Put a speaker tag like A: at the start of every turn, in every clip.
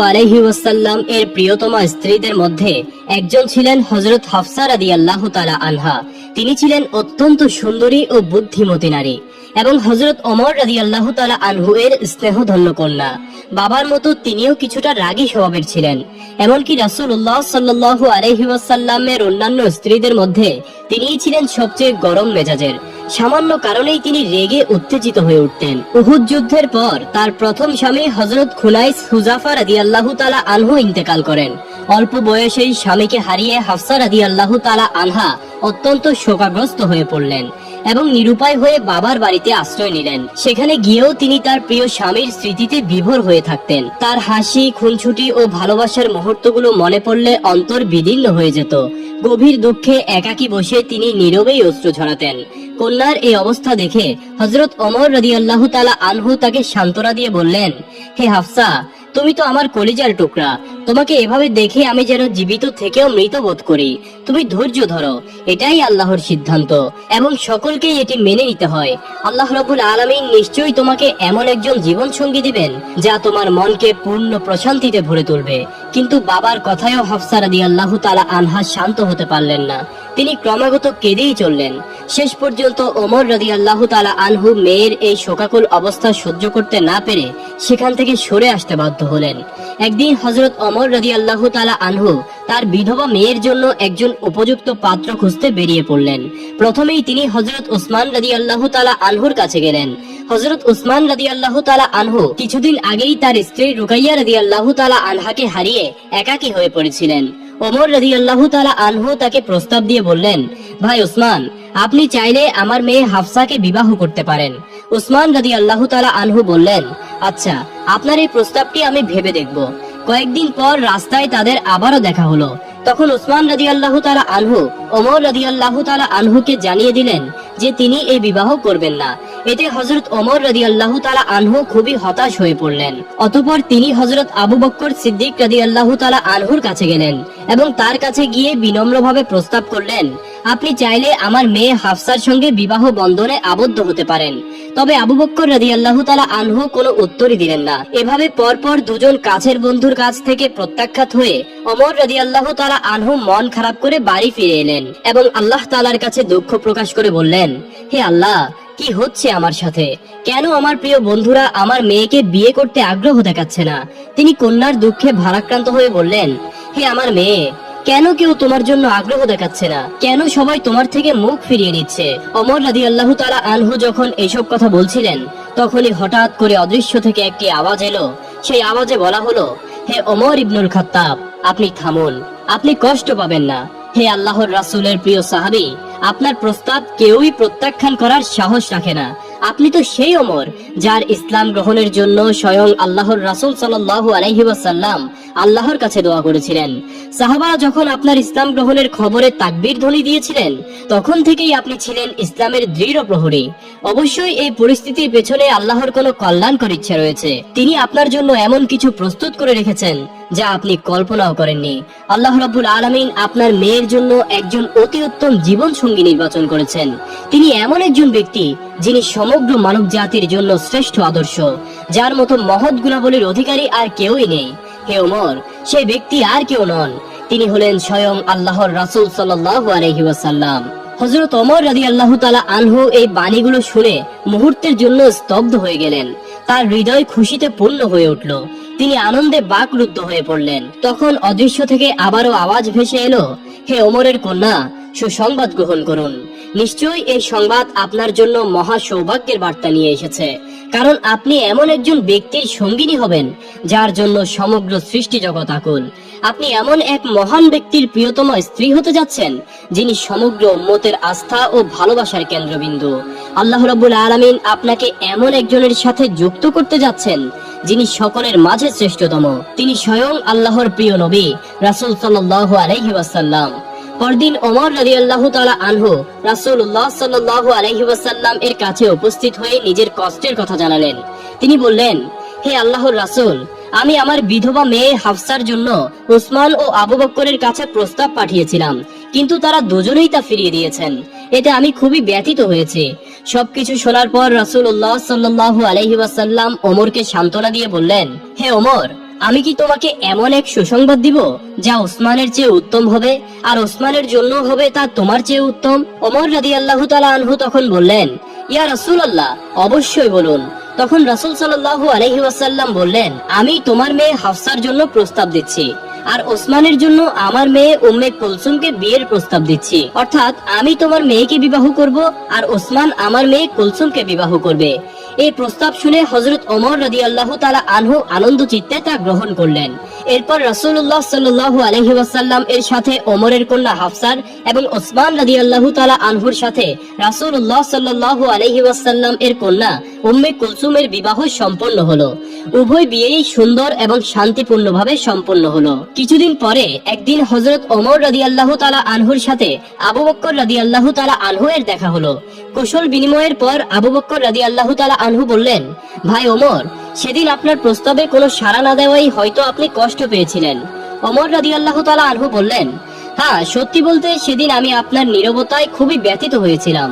A: আলাইহি ওয়াসাল্লাম এর প্রিয়তমা স্ত্রীদের মধ্যে একজন ছিলেন হযরত হাফসা আল্লাহ তালা আনহা। তিনি ছিলেন অত্যন্ত সুন্দরী ও বুদ্ধিমতী নারী। এবং হযরত ওমর রাদিয়াল্লাহু তাআলা আনহু এর স্নেহধন্য কন্যা। বাবার মতো তিনিও কিছুটা রাগী স্বভাবের ছিলেন। এমনকি রাসূলুল্লাহ সাল্লাল্লাহু আলাইহি ওয়াসাল্লামের অন্যান্য স্ত্রীদের মধ্যে তিনিই ছিলেন সবচেয়ে গরম মেজাজের। সামান্য কারণেই তিনি রেগে উত্তেজিত হয়ে উঠতেন। উহুদ যুদ্ধের পর তার প্রথম স্বামী হজরত খুনাইস হুজাফা রাদিয়াল্লাহু তালা আনহু ইন্তেকাল করেন। অল্প বয়সেই স্বামীকে হারিয়ে হাফসা রাদিয়াল্লাহু তাআলা আনহা অত্যন্ত শোকাগ্রস্ত হয়ে পড়লেন এবং নিরুপায় হয়ে বাবার বাড়িতে আশ্রয় নিলেন। সেখানে গিয়েও তিনি তার প্রিয় স্বামীর স্মৃতিতে বিভোর হয়ে থাকতেন। তার হাসি খুনছুটি ও ভালোবাসার মুহূর্তগুলো মনে পড়লে অন্তর বিদীর্ণ হয়ে যেত। গভীর দুঃখে একাকী বসে তিনি নীরবেই অশ্রু ঝরাতেন। কন্যার এই অবস্থা দেখে হজরত অমর রাদিয়াল্লাহু তাআলা আনহু তাকে সান্ত্বনা দিয়ে বললেন, হে হাফসা, তুমি তো আমার কলিজার টুকরা। তোমাকে এভাবে দেখে আমি যেন জীবিত থেকেও মৃত বোধ করি। তুমি ধৈর্য ধরো। এটাই আল্লাহর সিদ্ধান্ত এবং সকলকেই এটি মেনে নিতে হয়। আল্লাহ রবুল আলমিন নিশ্চয়ই তোমাকে এমন একজন জীবন সঙ্গী দিবেন, যা তোমার মনকে পূর্ণ প্রশান্তিতে ভরে তুলবে। কিন্তু বাবার কথায়ও হাফসা রাদি আল্লাহ তালা আনহা শান্ত হতে পারলেন না। তিনি ক্রমাগত কেঁদেই চললেন। শেষ পর্যন্ত ওমর রাদি আল্লাহ তালা আনহু মেয়ের এই শোকাকুল অবস্থা সহ্য করতে না পেরে সেখান থেকে সরে আসতে বাধ্য হলেন। একদিন হজরত অমর রাদি আল্লাহ তালা আনহু তার বিধবা মেয়ের জন্য একজন উপযুক্ত পাত্র খুঁজতে বেরিয়ে পড়লেন। প্রথমেই তিনি হজরত উসমান রাদি আল্লাহ তালা আনহুর কাছে গেলেন। হজরত উসমান রাদি আল্লাহ তালা আনহু কিছুদিন আগেই তার স্ত্রী রুকাইয়া রাদি আল্লাহ তালা আনহাকে হারিয়ে একাকী হয়ে পড়েছিলেন। ওমর রাদি আল্লাহ তালা আনহু তাকে প্রস্তাব দিয়ে বললেন, ভাই উসমান আপনি চাইলে আমার মেয়ে হাফসাকে বিবাহ করতে পারেন। উসমান রাদি আল্লাহ তালা আনহু বললেন আচ্ছা আপনার এই প্রস্তাবটি আমি ভেবে দেখব। কয়েকদিন পর রাস্তায় তাদের আবারও দেখা হলো। তখন উসমান রাজি আল্লাহ তালা আনহু, ওমর রাজি আল্লাহ তালা আনহুকে জানিয়ে দিলেন যে তিনি এই বিবাহ করবেন না। এতে হজরত ওমর রাজি আল্লাহ তালা আনহু খুবই হতাশ হয়ে পড়লেন। অতপর তিনি হজরত আবু বক্কর সিদ্দিক রাজি আল্লাহ তালা আনহুর কাছে গেলেন এবং তার কাছে গিয়ে বিনম্রভাবে প্রস্তাব করলেন, আপনি চাইলে আমার মেয়ে হাফসার সঙ্গে বিবাহ বন্ধনে আবদ্ধ হতে পারেন। তবে আবু বক্কর রাজি আল্লাহ তালা আনহু কোনো উত্তরই দিলেন না। এভাবে পরপর দুজন কাছের বন্ধুর কাছ থেকে প্রত্যাখ্যাত হয়ে অমর রাজি আল্লাহ তালা আনহু মন খারাপ করে বাড়ি ফিরে এলেন এবং আল্লাহ তালার কাছে দুঃখ প্রকাশ করে বললেন, হে আল্লাহ কি হচ্ছে আমার সাথে? কেন আমার প্রিয় বন্ধুরা আমার মেয়েকে বিয়ে করতে আগ্রহ দেখাচ্ছে না? তিনি কন্যার দুঃখে ভারাক্রান্ত হয়ে বললেন, হে আমার মেয়ে, কেন কেউ তোমার জন্য আগ্রহ দেখাচ্ছে না? কেন সবাই তোমার থেকে মুখ ফিরিয়ে নিচ্ছে? অমর রাদি আল্লাহ তালা আনহু যখন এইসব কথা বলছিলেন, তখনই হঠাৎ করে অদৃশ্য থেকে একটি আওয়াজ এলো। সেই আওয়াজে বলা হলো, হে অমর ইবনুল খাত্তাব, আপনি থামুন। আপনি কষ্ট পাবেন না। হে আল্লাহর রাসূলের প্রিয় সাহাবী আপনার প্রস্তাব কেউই প্রত্যাখ্যান করার সাহস রাখে না। আপনি তো সেই অমর যার ইসলাম গ্রহণের জন্য স্বয়ং আল্লাহর রাসুল সাল আলহিবাসাল্লাম আল্লাহর কাছে দোয়া করেছিলেন। সাহাবারা যখন আপনার ইসলাম গ্রহণের খবরে তাকবীর ধ্বনি দিয়েছিলেন, তখন থেকেই আপনি ছিলেন ইসলামের দৃঢ় প্রহরী। অবশ্যই এই পরিস্থিতির পেছনে আল্লাহর কোনো কল্যাণকর ইচ্ছা রয়েছে। তিনি আপনার জন্য এমন কিছু প্রস্তুত করে রেখেছেন, যা আপনি কল্পনাও করেননি। আল্লাহ রাব্বুল আলামিন আপনার মেয়ের জন্য একজন অতি উত্তম জীবন সঙ্গী নির্বাচন করেছেন। তিনি এমন একজন ব্যক্তি, যিনি সমগ্র মানব জাতির জন্য শ্রেষ্ঠ আদর্শ, যার মতো মহৎ গুণাবলীর অধিকারী আর কেউই নেই। হে ওমর সেই ব্যক্তি আর কেউ নন। তিনি হলেন স্বয়ং আল্লাহর রাসূল সাল্লাল্লাহু আলাইহি ওয়াসাল্লাম। হযরত ওমর রাদিয়াল্লাহু তাআলা আনহু এই বাণীগুলো শুনে মুহূর্তের জন্য স্তব্ধ হয়ে গেলেন। তার হৃদয় খুশিতে পূর্ণ হয়ে উঠল। তিনি আনন্দে বাকরুদ্ধ হয়ে পড়লেন। তখন অদৃশ্য থেকে আবারও আওয়াজ ভেসে এলো, হে ওমরের কন্যা, সুসংবাদ গ্রহণ করুন। নিশ্চয়ই এই সংবাদ আপনার জন্য মহা সৌভাগ্যের বার্তা নিয়ে এসেছে। কারণ আপনি এমন একজন ব্যক্তির সঙ্গিনী হবেন, যার জন্য সমগ্র সৃষ্টি জগৎ আকুল। আপনি এমন এক মহান ব্যক্তির প্রিয়তম স্ত্রী হতে যাচ্ছেন, যিনি সমগ্র উম্মতের আস্থা ও ভালোবাসার কেন্দ্রবিন্দু। আল্লাহ রাব্বুল আলামিন আপনাকে এমন একজনের সাথে যুক্ত করতে যাচ্ছেন, যিনি সকলের মাঝে শ্রেষ্ঠতম। তিনি স্বয়ং আল্লাহর প্রিয় নবী, রাসূল সাল্লাল্লাহু আলাইহি ওয়াসাল্লাম। পরদিন ওমর রাদিয়াল্লাহু তাআলা আনহু রাসূলুল্লাহ সাল্লাল্লাহু আলাইহি ওয়াসাল্লাম এর কাছে উপস্থিত হয়ে নিজের কষ্টের কথা জানালেন। তিনি বললেন, হে আল্লাহর রাসূল, আমি আমার বিধবা মেয়ে হাফসার জন্য উসমান ও আবু বক্করের কাছে প্রস্তাব পাঠিয়েছিলাম, কিন্তু তারা দুজনেই তা ফিরিয়ে দিয়েছেন। এতে আমি খুবই ব্যথিত হয়েছি। সবকিছু শোনার পর রাসূলুল্লাহ সাল্লাল্লাহু আলাইহি ওয়াসাল্লাম ওমরকে সান্ত্বনা দিয়ে বললেন, হে ওমর আমি কি তোমাকে এমন এক সুসংবাদ দিব যা ওসমানের চেয়ে উত্তম হবে? আর ওসমানের জন্য হবে তা তোমার চেয়ে উত্তম? ওমর রাদি আল্লাহ তালা আনহু তখন বললেন, ইয়া রাসূল আল্লাহ অবশ্যই বলুন। তখন রাসূল সাল্লাল্লাহু আলাইহি ওয়াসাল্লাম বললেন, আমি তোমার মেয়ে হাফসার জন্য প্রস্তাব দিচ্ছি, আর ওসমানের জন্য আমার মেয়ে উম্মে কুলসুমকে বিয়ের প্রস্তাব দিচ্ছি। অর্থাৎ আমি তোমার মেয়েকে বিবাহ করব, আর ওসমান আমার মেয়ে কুলসুমকে বিবাহ করবে। এই প্রস্তাব শুনে হজরত ওমর রাদি আল্লাহ তালা আনহু আনন্দ চিত্তে তা গ্রহণ করলেন। এরপর রাসূলুল্লাহ সাল্লাল্লাহু আলাইহি ওয়াসাল্লাম এর সাথে ওমরের কন্যা হাফসার এবং ওসমান রাদি আল্লাহ তালা আনহুর সাথে রাসূলুল্লাহ সাল্লাল্লাহু আলাইহি ওয়াসাল্লাম এর কন্যা উম্মে কুলসুমের বিবাহ সম্পন্ন হলো। উভয় বিয়েই সুন্দর এবং শান্তিপূর্ণভাবে সম্পন্ন হলো। কিছুদিন পরে একদিন হজরত ওমর রাদি আল্লাহ তালা আনহুর সাথে আবু বক্কর রাদি আল্লাহ তালা আনহু এর দেখা হলো। কুশল বিনিময়ের পর আবু বক্কর রাদি আল্লাহ তালা আনহু বললেন, ভাই ওমর, সেদিন আপনার প্রস্তাবে কোনো সাড়া না দেওয়াই হয়তো আপনি কষ্ট পেয়েছিলেন। ওমর রাদি আল্লাহ তালা আনহু বললেন হ্যাঁ সত্যি বলতে সেদিন আমি আপনার নীরবতায় খুবই ব্যথিত হয়েছিলাম।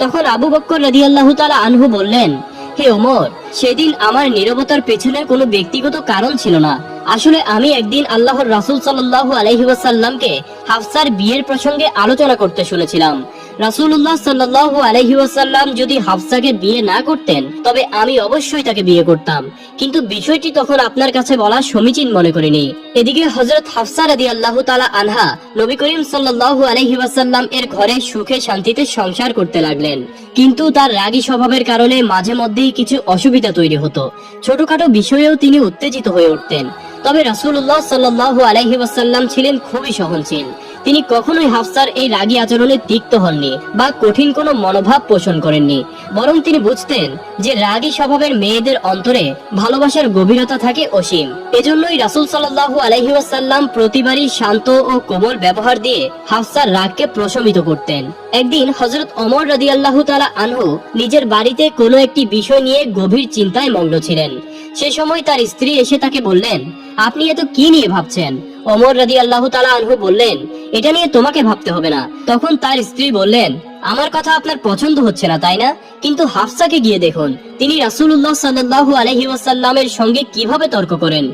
A: তখন আবু বক্কর রাদি আল্লাহ তালা আনহু বললেন, হে ওমর, সেদিন আমার নীরবতার পেছনে কোনো ব্যক্তিগত কারণ ছিল না। আসলে আমি একদিন আল্লাহর রাসূল সাল্লাল্লাহু আলাইহি ওয়াসাল্লামকে হাফসার বিয়ের প্রসঙ্গে আলোচনা করতে শুনেছিলাম। রাসূলুল্লাহ সাল্লাল্লাহু আলাইহি ওয়াসাল্লাম যদি হাফসাকে বিয়ে না করতেন, তবে আমি অবশ্যই তাকে বিয়ে করতাম। কিন্তু বিষয়টি তখন আপনার কাছে বলা সমীচীন মনে করিনি। এদিকে হযরত হাফসা রাদিয়াল্লাহু তাআলা আনহা নবী করিম সাল্লাল্লাহু আলাইহি ওয়াসাল্লাম এর ঘরে সুখে শান্তিতে সংসার করতে লাগলেন। কিন্তু তার রাগী স্বভাবের কারণে মাঝে মধ্যেই কিছু অসুবিধা তৈরি হতো। ছোটখাটো বিষয়েও তিনি উত্তেজিত হয়ে উঠতেন। তবে রাসূলুল্লাহ সাল্লাল্লাহু আলাইহি ওয়াসাল্লাম ছিলেন খুবই সহনশীল। তিনি কখনোই হাফসার এই রাগী আচরণে তিক্ত হননি বা কঠিন কোনো মনোভাব পোষণ করেননি। বরং তিনি বুঝতেন যে রাগী স্বভাবের মেয়েদের অন্তরে ভালোবাসার গভীরতা থাকে অসীম। এজন্যই রাসূল সাল্লাল্লাহু আলাইহি ওয়াসাল্লাম প্রতিবারই শান্ত ও কোমল ব্যবহার দিয়ে হাফসার রাগকে প্রশমিত করতেন। একদিন হযরত ওমর রাদিয়াল্লাহু তাআলা আনহু নিজের বাড়িতে কোনো একটি বিষয় নিয়ে গভীর চিন্তায় মগ্ন ছিলেন। সে সময় তার স্ত্রী এসে তাকে বললেন, আপনি এত কি নিয়ে ভাবছেন? ওমর রাদি আল্লাহ তালা আনহু বললেন, এটা নিয়ে তোমাকে ভাবতে হবে না। তখন তার স্ত্রী বললেন, আমার কথা আপনার পছন্দ হচ্ছে না, তাই না? কিন্তু হাফসাকে গিয়ে দেখুন, তিনি রাসূলুল্লাহ সাল্লাল্লাহু আলাইহি ওয়াসাল্লামের সঙ্গে কীভাবে তর্ক করেন?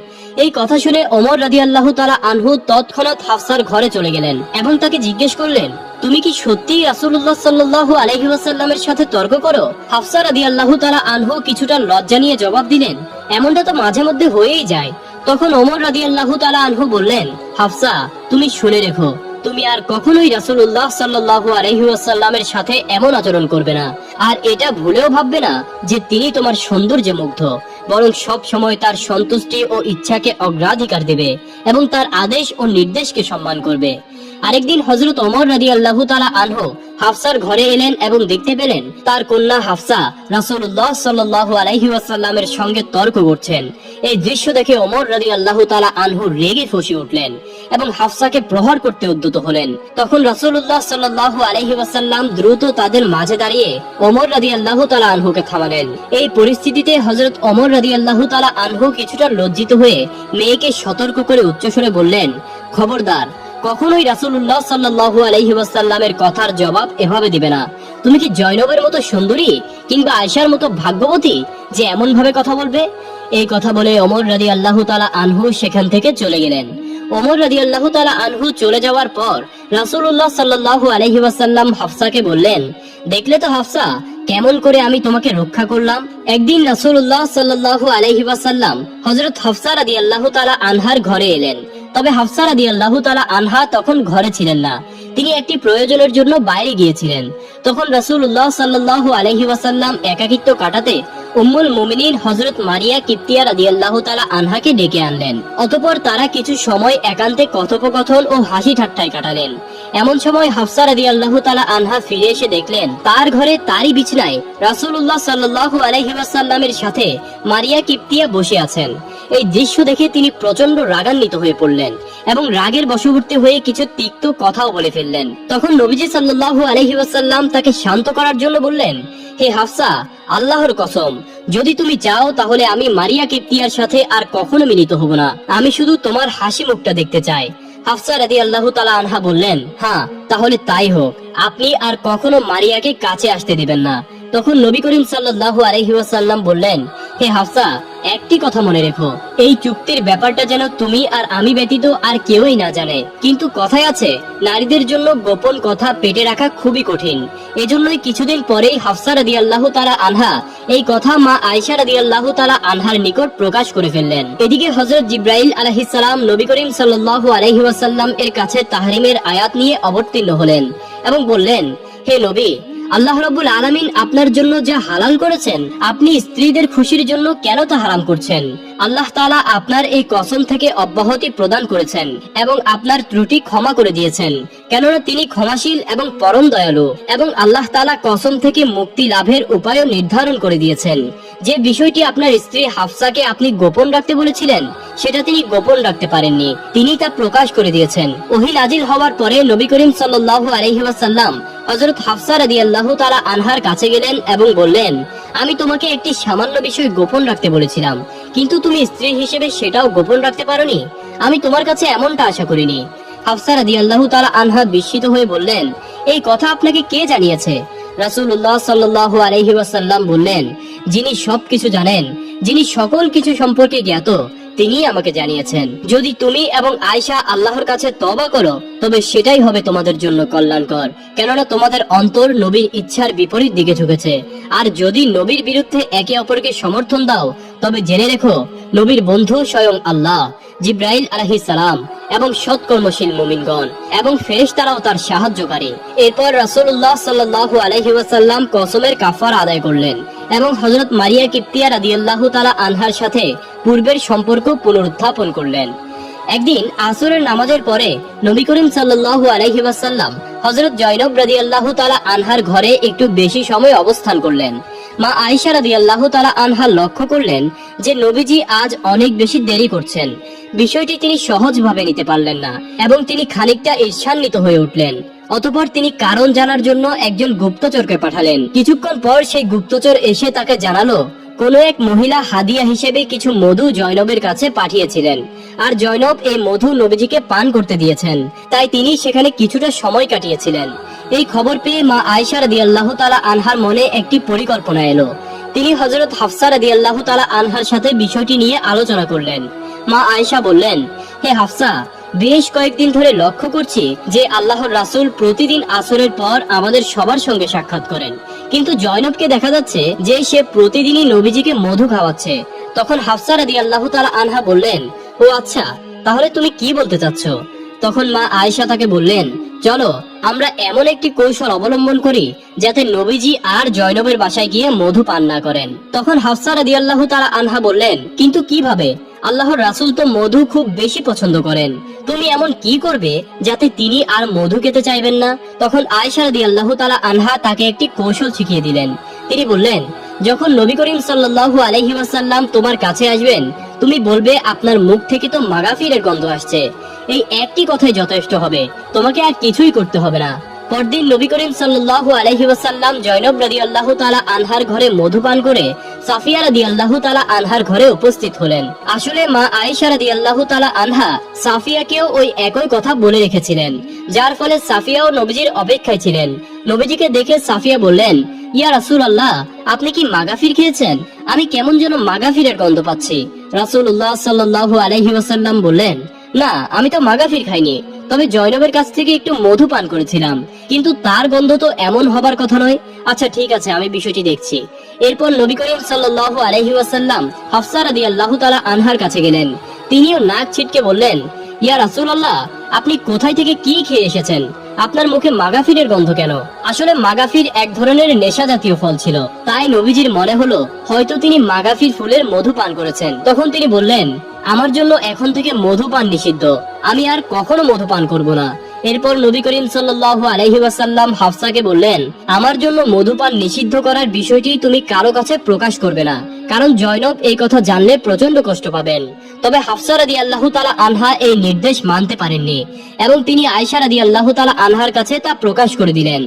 A: এই কথা শুনে ওমর রাদি আল্লাহ তালা আনহু তৎক্ষণাৎ হাফসার ঘরে চলে গেলেন এবং তাকে জিজ্ঞেস করলেন, তুমি কি সত্যি রাসূলুল্লাহ সাল্লাল্লাহু আলাইহি ওয়াসাল্লামের সাথে তর্ক করো? হাফসা রাদিয়াল্লাহু তালা আনহু কিছুটা লজ্জা নিয়ে জবাব দিলেন, এমনটা তো মাঝে মধ্যে হয়েই যায়। তখন ওমর রাজি আল্লাহ তালা আনহু বললেন, হাফসা, তুমি শুনে রেখো, তুমি আর কখনোই রাসুল উল্লাহ সাল্লাহ আলহিউসাল্লামের সাথে এমন আচরণ করবে না। আর এটা ভুলেও ভাববে না যে তিনি তোমার সৌন্দর্যে মুগ্ধ, বরং সব সময় তার সন্তুষ্টি ও ইচ্ছাকে অগ্রাধিকার দেবে এবং তার আদেশ ও নির্দেশকে সম্মান করবে। আরেকদিন হজরত ওমর রাদি আল্লাহ তালা আনহু হাফসার ঘরে এলেন এবং দেখতে পেলেন তার কন্যা হাফসা রাসূলুল্লাহ সাল্লাল্লাহু আলাইহি ওয়াসাল্লামের সঙ্গে তর্ক করছেন। এই দৃশ্য দেখে ওমর রাদি আল্লাহ তালা আনহু রেগে ফসে উঠলেন এবং হাফসাকে প্রহার করতে উদ্যত হলেন। তখন রাসূলুল্লাহ সাল্লাল্লাহু আলাইহি ওয়াসাল্লাম দ্রুত তাদের মাঝে দাঁড়িয়ে অমর রাদি আল্লাহ তালা আনহুকে থামালেন। এই পরিস্থিতিতে হজরত অমর রাদি আল্লাহ তালা আনহু কিছুটা লজ্জিত হয়ে মেয়েকে সতর্ক করে উচ্চস্বরে বললেন, খবরদার কখনোই রাসূলুল্লাহ সাল্লাল্লাহু আলাইহি ওয়াসাল্লামের কথার জবাব এভাবে দিবে না। তুমি কি জয়নবের মতো সুন্দরী কিংবা আয়শার মতো ভাগ্যবতী যে এমন ভাবে কথা বলবে? এই কথা বলে ওমর রাদি আল্লাহ তালা আনহু সেখান থেকে চলে গেলেন। ওমর রাদি আল্লাহ তালা আনহু চলে যাওয়ার পর রাসূলুল্লাহ সাল্লাল্লাহু আলাইহি ওয়াসাল্লাম হাফসাকে বললেন, দেখলে তো হাফসা কেমন করে আমি তোমাকে রক্ষা করলাম? একদিন রাসূলুল্লাহ সাল্লাল্লাহু আলাইহি ওয়াসাল্লাম হযরত হাফসা রাদিয়াল্লাহু তাআলা আনহার ঘরে এলেন। তবে হাফসা রাদিয়াল্লাহু তাআলা আনহা তখন ঘরে ছিলেন না। তিনি একটি প্রয়োজনের জন্য বাইরে গিয়েছিলেন। তখন রাসূলুল্লাহ সাল্লাল্লাহু আলাইহি ওয়াসাল্লাম একাকিত্ব কাটাতে উম্মুল মুমিনিন হজরত মারিয়া কিপ্তিয়া রাদিয়াল্লাহু তালা আনহাকে ডেকে আনলেন। অতঃপর তারা কিছু সময় একান্তে কথোপকথন ও হাসি ঠাট্টায় কাটালেন। এমন সময় হাফসা রাদিয়াল্লাহু তাআলা আনহা ফিরে এসে দেখলেন, তার ঘরে তারই বিছনায় রাসূলুল্লাহ সাল্লাল্লাহু আলাইহি ওয়াসাল্লামের সাথে মারিয়া কিপ্তিয়া বসে আছেন। এই দৃশ্য দেখে তিনি প্রচণ্ড রাগান্বিত হয়ে পড়লেন এবং রাগের বশবর্তী হয়ে কিছু তিক্ত কথাও বলে ফেললেন। তখন নবীজি সাল্লাল্লাহু আলাইহি ওয়াসাল্লাম তাকে শান্ত করার জন্য বললেন, হে হাফসা, আল্লাহর কসম, যদি তুমি চাও তাহলে আমি মারিয়া কিপ্তিয়ার সাথে আর কখনো মিলিত হব না। আমি শুধু তোমার হাসি মুখটা দেখতে চাই। হাফসা রাদি আল্লাহ তালা আনহা বললেন হ্যাঁ তাহলে তাই হোক। আপনি আর কখনো মারিয়াকে কাছে আসতে দিবেন না। তখন নবী করিম সাল্লাহ আলহিউসাল্লাম বললেন হে হাফসা, একটি কথা মনে রেখো। এই চুক্তির ব্যাপারটা যেন তুমি আর আমি ব্যতীত আর কেউই না জানে। কিন্তু কথায় আছে, নারীদের জন্য গোপন কথা পেটে রাখা খুবই কঠিন। এজন্যই কিছুদিন পরেই হাফসা রাদি আল্লাহ তালা আনহা এই কথা মা আয়সা রাদি আল্লাহ তালা আনহার নিকট প্রকাশ করে ফেললেন। এদিকে হজরত জিব্রাইল আলহিসাল্লাম নবী করিম সাল্লাহ আলহিহাসাল্লাম এর কাছে তাহরিমের আয়াত নিয়ে অবতীর্ণ হলেন এবং বললেন, হে নবী আল্লাহ রাব্বুল আলামিন আপনার জন্য যা হালাল করেছেন, আপনি স্ত্রীদের খুশির জন্য কেন তা হারাম করছেন? আল্লাহ তাআলা আপনার এই কসম থেকে অব্যাহতি প্রদান করেছেন এবং আপনার ত্রুটি ক্ষমা করে দিয়েছেন। কেননা তিনি ক্ষমাশীল এবং পরম দয়ালু এবং আল্লাহ তাআলা কসম থেকে মুক্তি লাভের উপায়ও নির্ধারণ করে দিয়েছেন। যে বিষয়টি আপনার স্ত্রী হাফসাকে আপনি গোপন রাখতে বলেছিলেন, সেটা তিনি গোপন রাখতে পারেননি। তিনি তা প্রকাশ করে দিয়েছেন। ওহি নাজিল হওয়ার পরে নবী করিম সাল্লাল্লাহু আলাইহি হযরত হাফসা রাদিয়াল্লাহু তাআলা আনহার কাছে গেলেন এবং বললেন, আমি তোমাকে একটি সামান্য বিষয় গোপন রাখতে বলেছিলাম, কিন্তু তুমি স্ত্রী হিসেবে সেটাও গোপন রাখতে পারোনি। আমি তোমার কাছে এমনটা আশা করিনি। হাফসা রাদিয়াল্লাহু তাআলা আনহা বিস্মিত হয়ে বললেন, এই কথা আপনাকে কে জানিয়েছে? রাসূলুল্লাহ সাল্লাল্লাহু আলাইহি ওয়াসাল্লাম বললেন, যিনি সবকিছু জানেন, যিনি সকল কিছু সম্পর্কে জ্ঞাত তিনি আমাকে জানিয়েছেন। যদি তুমি এবং আয়শা আল্লাহর কাছে তবা করো, তবে সেটাই হবে তোমাদের জন্য কল্যাণকর। কেননা তোমাদের অন্তর নবীর ইচ্ছার বিপরীত দিকে ঝুঁকেছে। আর যদি নবীর বিরুদ্ধে একে অপরকে সমর্থন দাও, তবে জেনে রেখো, নবীর বন্ধু স্বয়ং আল্লাহ, জিব্রাইল আলহি সালাম, এবং সৎকর্মশীল মুমিনগণ, এবং ফেরেশতারাও তার সাহায্যকারী। এরপর রাসূলুল্লাহ সাল্লাল্লাহু আলাইহি কসমের কাফার আদায় করলেন। এবং হযরত মারিয়া কিপ্তিয়া রাদিয়াল্লাহু তাআলা আনহার সাথে পূর্বের সম্পর্ক পুনরুত্থাপন করলেন। একদিন আসরের নামাজের পরে নবী করিম সাল্লাল্লাহু আলাইহি ওয়াসাল্লাম হযরত জয়নব রাদিয়াল্লাহু তাআলা আনহার ঘরে একটু বেশি সময় অবস্থান করলেন। মা আয়েশা রাদিয়াল্লাহু তালা আনহা লক্ষ্য করলেন যে নবীজি আজ অনেক বেশি দেরি করছেন। বিষয়টি তিনি সহজভাবে নিতে পারলেন না এবং তিনি খানিকটা ঈর্ষান্বিত হয়ে উঠলেন। অতপর তিনি কারণ জানার জন্য একজন গুপ্তচরকে পাঠালেন। কিছুক্ষণ পর সেই গুপ্তচর এসে তাকে জানালো, কোন এক মহিলা হাদিয়া হিসেবে কিছু মধু জয়নবের কাছে পাঠিয়েছিলেন, আর জয়নব এই মধু নবীজিকে পান করতে দিয়েছেন। তাই তিনি সেখানে কিছুটা সময় কাটিয়েছিলেন। এই খবর পেয়ে মা আয়সা রাদি আল্লাহ তালা আনহার মনে একটি পরিকল্পনা এলো। তিনি হজরত হাফসা রাদি আল্লাহ তালা আনহার সাথে বিষয়টি নিয়ে আলোচনা করলেন। মা আয়সা বললেন, হে হাফসা বেশ কয়েকদিন ধরে লক্ষ্য করছি যে আল্লাহর রাসূল প্রতিদিন আসরের পর আমাদের সবার সঙ্গে সাক্ষাৎ করেন। কিন্তু জয়নবকে দেখা যাচ্ছে যে সে প্রতিদিনই নবীজিকে মধু খাওয়াচ্ছে। তখন হাফসা রাদি আল্লাহ তালা আনহা বললেন, ও আচ্ছা তাহলে তুমি কি বলতে চাচ্ছ? তখন মা আয়েশা তাকে বললেন, চলো, আমরা এমন একটি কৌশল অবলম্বন করি যাতে নবীজি আর জয়নবের বাসায় গিয়ে মধু পান না করেন। তখন হাফসা রাদিয়াল্লাহু তাআলা আনহা বললেন, কিন্তু কীভাবে? আল্লাহর রাসূল তো মধু খুব বেশি পছন্দ করেন। তুমি এমন কি করবে যাতে তিনি আর মধু খেতে চাইবেন না? তখন আয়েশা রাদিয়াল্লাহু তাআলা আনহা তাকে একটি কৌশল শিখিয়ে দিলেন। তিনি বললেন, যখন নবী করিম সাল্লাল্লাহু আলাইহি ওয়াসাল্লাম তোমার কাছে আসবেন, তুমি বলবে, আপনার মুখ থেকে তো মাগাফিরের গন্ধ আসছে। এই একটি কথাই যথেষ্ট হবে। তোমাকে আর কিছুই করতে হবে না। পরদিন নবী করিম সাল্লাল্লাহু আলাইহি ওয়াসাল্লাম জয়নব রাদিয়াল্লাহু তাআলা আনহার ঘরে মধুপান করে সাফিয়া রাদিয়াল্লাহু তাআলা আনহার ঘরে উপস্থিত হলেন। আসলে মা আয়েশা রাদিয়াল্লাহু তাআলা আনহা সাফিয়াকেও ওই একই কথা বলে রেখেছিলেন, যার ফলে সাফিয়াও নবীজির অপেক্ষায় ছিলেন। নবীজিকে দেখে সাফিয়া বললেন, ইয়া রাসূলুল্লাহ, আপনি কি মাগাফির খেয়েছেন? আমি কেমন যেন মাগাফিরের গন্ধ পাচ্ছি। রাসূলুল্লাহ সাল্লাল্লাহু আলাইহি ওয়াসাল্লাম বললেন, না, আমি তো মাগাফির খাইনি, তবে জয়নবের কাছ থেকে একটু মধু পান করেছিলাম, কিন্তু তার গন্ধ তো এমন হবার কথা নয়? আচ্ছা ঠিক আছে, আমি বিষয়টি দেখছি। এরপর নবী করিম সাল্লাল্লাহু আলাইহি ওয়াসাল্লাম হাফসা রাদিয়াল্লাহু তাআলা আনহার কাছে গেলেন। তিনিও নাক ছিটকে বললেন, ইয়া রাসূলুল্লাহ, আপনি কোথায় থেকে কি খেয়ে এসেছেন? আপনার মুখে মাগাফিরের গন্ধ কেন? আসলে মাগাফির এক ধরনের নেশা জাতীয় ফল ছিল। তাই নবীজির মনে হলো, হয়তো তিনি মাগাফির ফুলের মধু পান করেছেন। তখন তিনি বললেন, আমার জন্য এখন থেকে মধু পান নিষিদ্ধ। আমি আর কখনো মধু পান করব না। এরপর নবী করিম সাল্লাল্লাহু আলাইহি ওয়াসাল্লাম হাফসাকে বললেন, আমার জন্য মধুপান নিষিদ্ধ করার বিষয়টি তুমি কারও কাছে প্রকাশ করবে না, কারণ জয়নব এই কথা জানলে প্রচণ্ড কষ্ট পাবেন। তবে হাফসা রাদিয়াল্লাহু তাআলা আনহা এই নির্দেশ মানতে পারেননি এবং তিনি আয়েশা রাদিয়াল্লাহু তাআলা আনহার কাছে তা প্রকাশ করে দিলেন।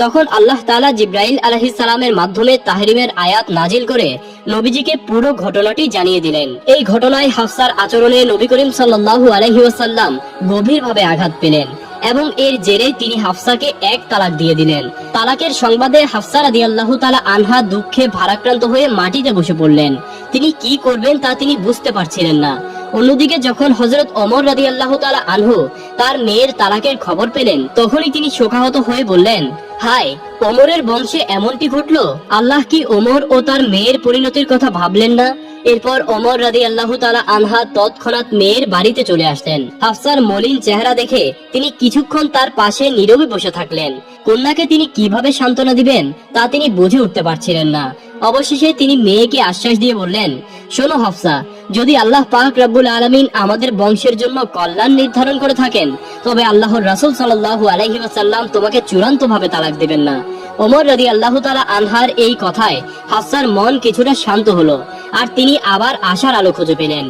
A: তখন আল্লাহ তাআলা জিব্রাইল আলাইহিস সালামের মাধ্যমে তাহরিমের আয়াত নাজিল করে নবীজিকে পুরো ঘটনাটি জানিয়ে দিলেন। এই ঘটনায় হাফসার আচরণে নবী করিম সাল্লাল্লাহু আলাইহি ওয়াসাল্লাম গভীরভাবে আঘাত পেলেন। এবং এর জেরে তিনি হাফসাকে এক তালাক দিয়ে দিলেন। তালাকের সংবাদে হাফসা রাদিয়াল্লাহু তাআলা আনহা দুঃখে ভারাক্রান্ত হয়ে মাটিতে বসে পড়লেন। তিনি কি করবেন তা তিনি বুঝতে পারছিলেন না। অন্যদিকে যখন হজরত অমর রাদি আল্লাহ তালা আনহু তার মেয়ের তালাকের খবর পেলেন, তখনই তিনি শোকাহত হয়ে বললেন, হায় অমরের বংশে এমনটি ঘটলো? আল্লাহ কি ওমর ও তার মেয়ের পরিণতির কথা ভাবলেন না? এরপর ওমর রাদি আল্লাহ তালা আনহা তৎক্ষণাৎ মেয়ের বাড়িতে চলে আসলেন হাফসার মলিন চেহারা দেখে তিনি কিছুক্ষণ তার পাশে নীরবে বসে থাকলেন। কন্যাকে তিনি কীভাবে সান্ত্বনা দিবেন তা তিনি বুঝে উঠতে পারছিলেন না। অবশেষে তিনি মেয়েকে আশ্বাস দিয়ে বললেন, শোনো হাফসা, যদি আল্লাহ পাক রব্বুল আলমিন আমাদের বংশের জন্য কল্যাণ নির্ধারণ করে থাকেন, তবে আল্লাহর রাসুল সাল্লাহু আলহি ওয়াসাল্লাম তোমাকে চূড়ান্ত ভাবে তালাক দেবেন না। ওমর রদি আল্লাহ তালা আনহার এই কথায় হাসার মন কিছুটা শান্ত হলো, আর তিনি আবার আশার আলো খুঁজে পেলেন।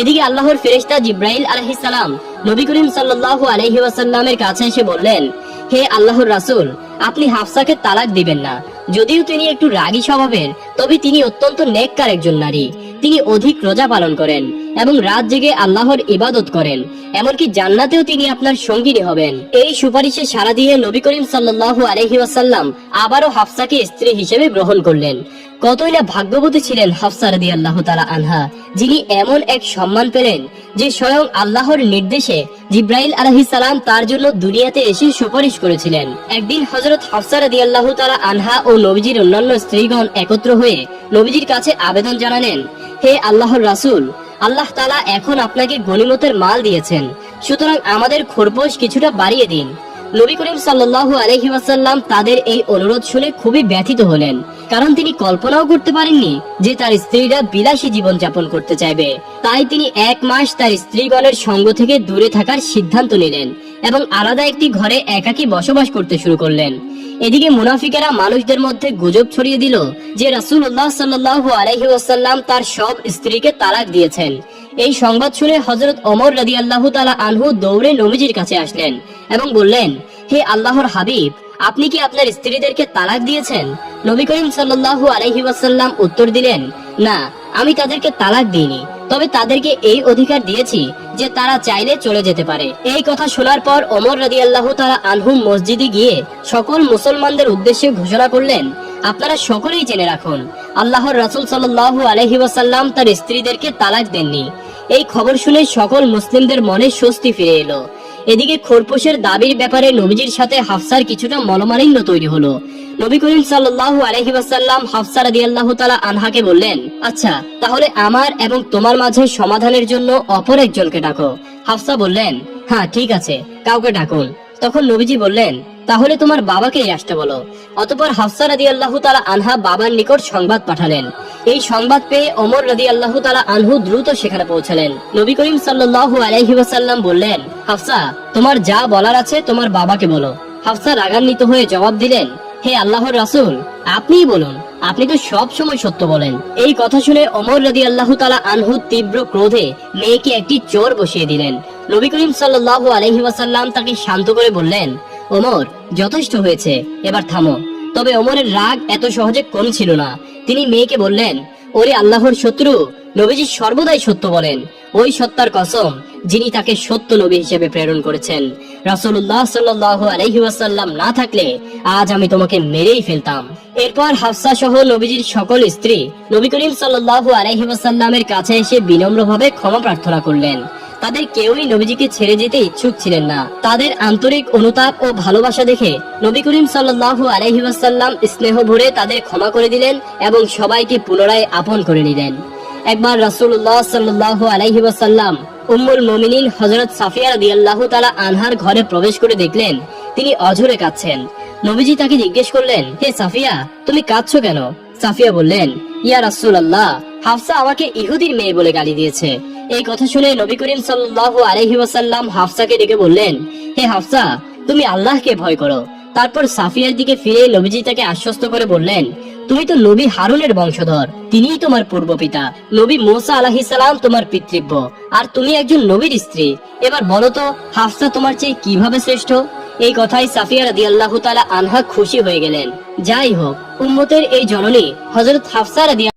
A: এদিকে আল্লাহর ফেরেস্তা জিব্রাইল আলহিসাম নবী করিম সাল্লাল্লাহু আলাইহি ওয়াসাল্লামের কাছে এসে বললেন, হে আল্লাহর রাসূল আপনি হাফসাকে তালাক দিবেন না। যদিও তিনি একটু রাগী স্বভাবের, তবে তিনি অত্যন্ত নেককার একজন নারী। তিনি অধিক রোজা পালন করেন এবং রাত জেগে আল্লাহর ইবাদত করেন। এমনকি জান্নাতেও তিনি আপনার সঙ্গিনী হবেন। এই সুপারিশে সাড়া দিয়ে নবী করিম সাল্লাল্লাহু আলাইহি ওয়াসাল্লাম আবারও হাফসাকে স্ত্রী হিসেবে গ্রহণ করলেন। কতই না ভাগ্যবতী ছিলেন হাফসা রাদি আল্লাহ তালা আনহা, যিনি এমন এক সম্মান পেলেন যে স্বয়ং আল্লাহর নির্দেশে জিব্রাইল আলহি তার জন্য দুনিয়াতে এসে সুপারিশ করেছিলেন। একদিন হজরত হাফসা রাদি আল্লাহ তালা আনহা ও নবীজির অন্যান্য স্ত্রীগণ একত্র হয়ে নবীজির কাছে আবেদন জানালেন, হে আল্লাহর রাসূল, আল্লাহ তালা এখন আপনাকে গনিমতের মাল দিয়েছেন। সুতরাং আমাদের খোরপোশ কিছুটা বাড়িয়ে দিন। নবী করিম সাল্লাল্লাহু আলাইহি ওয়াসাল্লাম তাদের এই অনুরোধ শুনে খুবই ব্যথিত হলেন, কারণ তিনি কল্পনাও করতে পারেননি যে তার স্ত্রীরা বিলাসী জীবন যাপন করতে চাইবে। তাই তিনি এক মাস তার স্ত্রীগণের সঙ্গ থেকে দূরে থাকার সিদ্ধান্ত নিলেন। এবং আলাদা একটি ঘরে একাকী বসবাস করতে শুরু করলেন। এদিকে মুনাফিকেরা মানুষদের মধ্যে গুজব ছড়িয়ে দিল যে রাসূলুল্লাহ সাল্লাল্লাহু আলাইহি ওয়াসাল্লাম তার সব স্ত্রীকে তালাক দিয়েছেন। এই সংবাদ শুনে হযরত ওমর রাদিয়াল্লাহু তালা আনহু দৌড়ে নবীজির কাছে আসলেন এবং বললেন, হে আল্লাহর হাবিব, আপনি কি আপনার স্ত্রীদেরকে তালাক দিয়েছেন? নবী করিম সাল্লাল্লাহু আলাইহি ওয়াসাল্লাম উত্তর দিলেন, না, আমি তাদেরকে তালাক দিইনি। তবে তাদেরকে এই অধিকার দিয়েছি যে তারা চাইলে চলে যেতে পারে। এই কথা শোনার পর ওমর রাদিয়াল্লাহু তাআলা আনহু মসজিদে গিয়ে সকল মুসলমানদের উদ্দেশ্যে ঘোষণা করলেন, আপনারা সকলেই জেনে রাখুন, আল্লাহর রাসুল সাল্লাল্লাহু আলাইহি ওয়াসাল্লাম তার স্ত্রীদেরকে তালাক দেননি। এই খবর শুনে সকল মুসলিমদের মনে স্বস্তি ফিরে এলো। এদিকে খোরপোশের দাবির ব্যাপারে নবীজির সাথে হাফসার কিছুটা মলমালিন্য তৈরি হলো। নবী করিম সাল্লাল্লাহু আলাইহি ওয়াসাল্লাম হাফসা রাদিয়াল্লাহু তাআলা আনহাকে বললেন আচ্ছা তাহলে আমার এবং তোমার মাঝে সমাধানের জন্য অপর একজনকে ডাকো। হাফসা বললেন হ্যাঁ ঠিক আছে, কাউকে ডাকুন। তখন নবীজি বললেন, তাহলে তোমার বাবাকেই আসতে বলো। অতপর হাফসা রাদি আল্লাহ তালা আনহা বাবার নিকট সংবাদ পাঠালেন। এই সংবাদ পেয়ে অমর রাদি আল্লাহ তালা আনহু দ্রুত সেখানে পৌঁছালেন। নবী করিম সাল্লাল্লাহু আলাইহি ওয়াসাল্লাম বললেন, হাফসা, তোমার যা বলার আছে তোমার বাবাকে বলো। হাফসা রাগান্বিত হয়ে জবাব দিলেন হে আল্লাহর রাসূল, আপনিই বলুন, আপনি তো সব সময় সত্য বলেন। এই কথা শুনে অমর রাদি আল্লাহ তালা আনহু তীব্র ক্রোধে মেয়েকে একটি চোর বসিয়ে দিলেন। নবী করিম সাল্লাল্লাহু আলাইহি ওয়াসাল্লাম তাকে শান্ত করে বললেন, ওমর, যথেষ্ট হয়েছে, এবার থামো। তবে ওমরের রাগ এত সহজে কম ছিল না। তিনি মেয়েকে বললেন, ওরে আল্লাহর শত্রু, নবীজি সর্বদাই সত্য বলেন। ওই সত্তার কসম, যিনি তাকে সত্য নবী হিসেবে প্রেরণ করেছেন। রাসূলুল্লাহ সাল্লাল্লাহু আলাইহি ওয়াসাল্লাম না থাকলে আজ আমি তোমাকে মেরেই ফেলতাম। এরপর হাফসা সহ নবীজির সকল স্ত্রী নবী করিম সাল্লাল্লাহু আলাইহি ওয়াসাল্লামের কাছে এসে বিনম্রভাবে ক্ষমা প্রার্থনা করলেন। তাদের কেউই নবীজিকে ছেড়ে যেতে ইচ্ছুক ছিলেন না। তাদের আন্তরিক অনুতাপ ও ভালোবাসা দেখে নবী করিম সাল্লাল্লাহু আলাইহি ওয়াসাল্লাম স্নেহ ভরে তাদের ক্ষমা করে দিলেন এবং সবাইকে পুনরায় আপন করে নিলেন। একবার রাসূলুল্লাহ সাল্লাল্লাহু আলাইহি ওয়াসাল্লাম উম্মুল মুমিনিন হযরত সাফিয়া রাদিয়াল্লাহু তাআলা আনহার ঘরে প্রবেশ করে দেখলেন, তিনি অঝরে কাঁদছেন। নবীজি তাকে জিজ্ঞেস করলেন, হে সাফিয়া, তুমি কাঁদছো কেন? সাফিয়া বললেন, ইয়া রাসূলুল্লাহ, হাফসা আমাকে ইহুদির মেয়ে বলে গালি দিয়েছে। এই কথা শুনে নবী করিম সাল্লাল্লাহু আলাইহি ওয়াসাল্লাম হাফসাকে ডেকে বললেন, হে হাফসা, তুমি আল্লাহকে ভয় করো। তারপর সাফিয়ার দিকে ফিরে নবীজি তাকে আশ্বস্ত করে বললেন, তুমি তো নবী হারুনের বংশধর, তিনিই তোমার পূর্ব পিতা নবী মোসা আলাহিস সালাম তোমার পিতৃব্য, আর তুমি একজন নবীর স্ত্রী। এবার বলো তো, হাফসা তোমার চেয়ে কীভাবে শ্রেষ্ঠ? এই কথাই সাফিয়া রাদিয়াল্লাহু তাআলা আনহা খুশি হয়ে গেলেন। যাই হোক, উম্মতের এই জননী হযরত হাফসা রাদিয়া